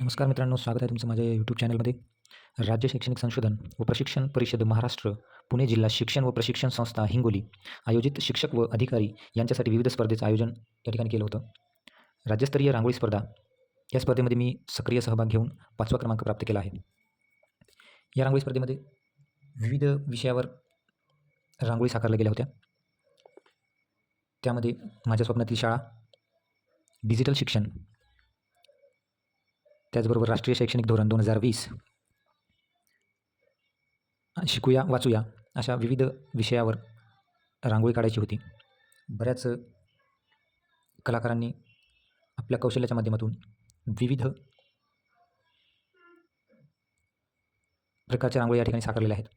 नमस्कार मित्रांनो स्वागत आहे तुमचं माझ्या यूट्यूब चॅनलमध्ये राज्य शैक्षणिक संशोधन व प्रशिक्षण परिषद महाराष्ट्र पुणे जिल्हा शिक्षण व प्रशिक्षण संस्था हिंगोली आयोजित शिक्षक व अधिकारी यांच्यासाठी विविध स्पर्धेचं आयोजन या ठिकाणी केलं होतं. राज्यस्तरीय रांगोळी स्पर्धा या स्पर्धेमध्ये मी सक्रिय सहभाग घेऊन पाचवा क्रमांक प्राप्त केला आहे. या रांगोळी स्पर्धेमध्ये विविध विषयावर रांगोळी साकारल्या गेल्या होत्या. त्यामध्ये माझ्या स्वप्नातील शाळा डिजिटल शिक्षण त्याचबरोबर राष्ट्रीय शैक्षणिक धोरण दोन हजार वीस. शिकूया वाचूया अशा विविध विषयावर रांगोळी काढायची होती. बऱ्याच कलाकारांनी आपल्या कौशल्याच्या माध्यमातून विविध प्रकारच्या रांगोळी या ठिकाणी साकारलेल्या आहेत.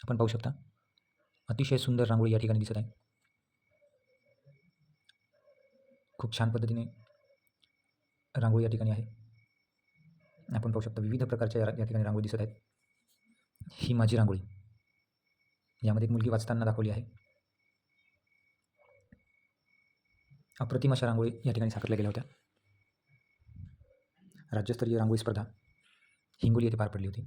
आपण पाहू शकता अतिशय सुंदर रांगोळी या ठिकाणी दिसत आहे. खूप छान पद्धतीने रांगोळी या ठिकाणी आहे. आपण पाहू शकता विविध प्रकारच्या या या ठिकाणी रांगोळी दिसत आहेत. ही माझी रांगोळी. यामध्ये एक मुलगी वाचताना दाखवली आहे. अप्रतिम अशा रांगोळी या ठिकाणी साकारल्या गेल्या होत्या. राज्यस्तरीय रांगोळी स्पर्धा हिंगोली येथे पार पडली होती.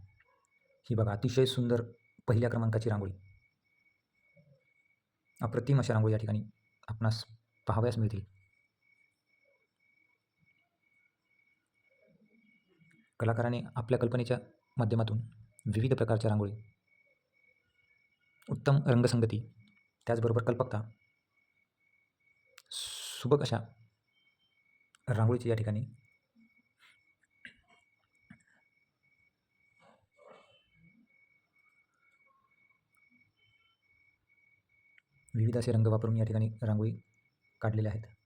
ही बघा अतिशय सुंदर पहिल्या क्रमांकाची रांगोळी. अप्रतिम अशा रांगोळी या ठिकाणी आपणास पाहावयास मिळतील. कलाकाराने आपल्या कल्पनेच्या माध्यमातून विविध प्रकारच्या रांगोळी उत्तम रंगसंगती त्याचबरोबर कल्पकता सुबक अशा रांगोळीची या ठिकाणी विविध असे रंग वापरून या ठिकाणी रांगोळी काढलेल्या आहेत.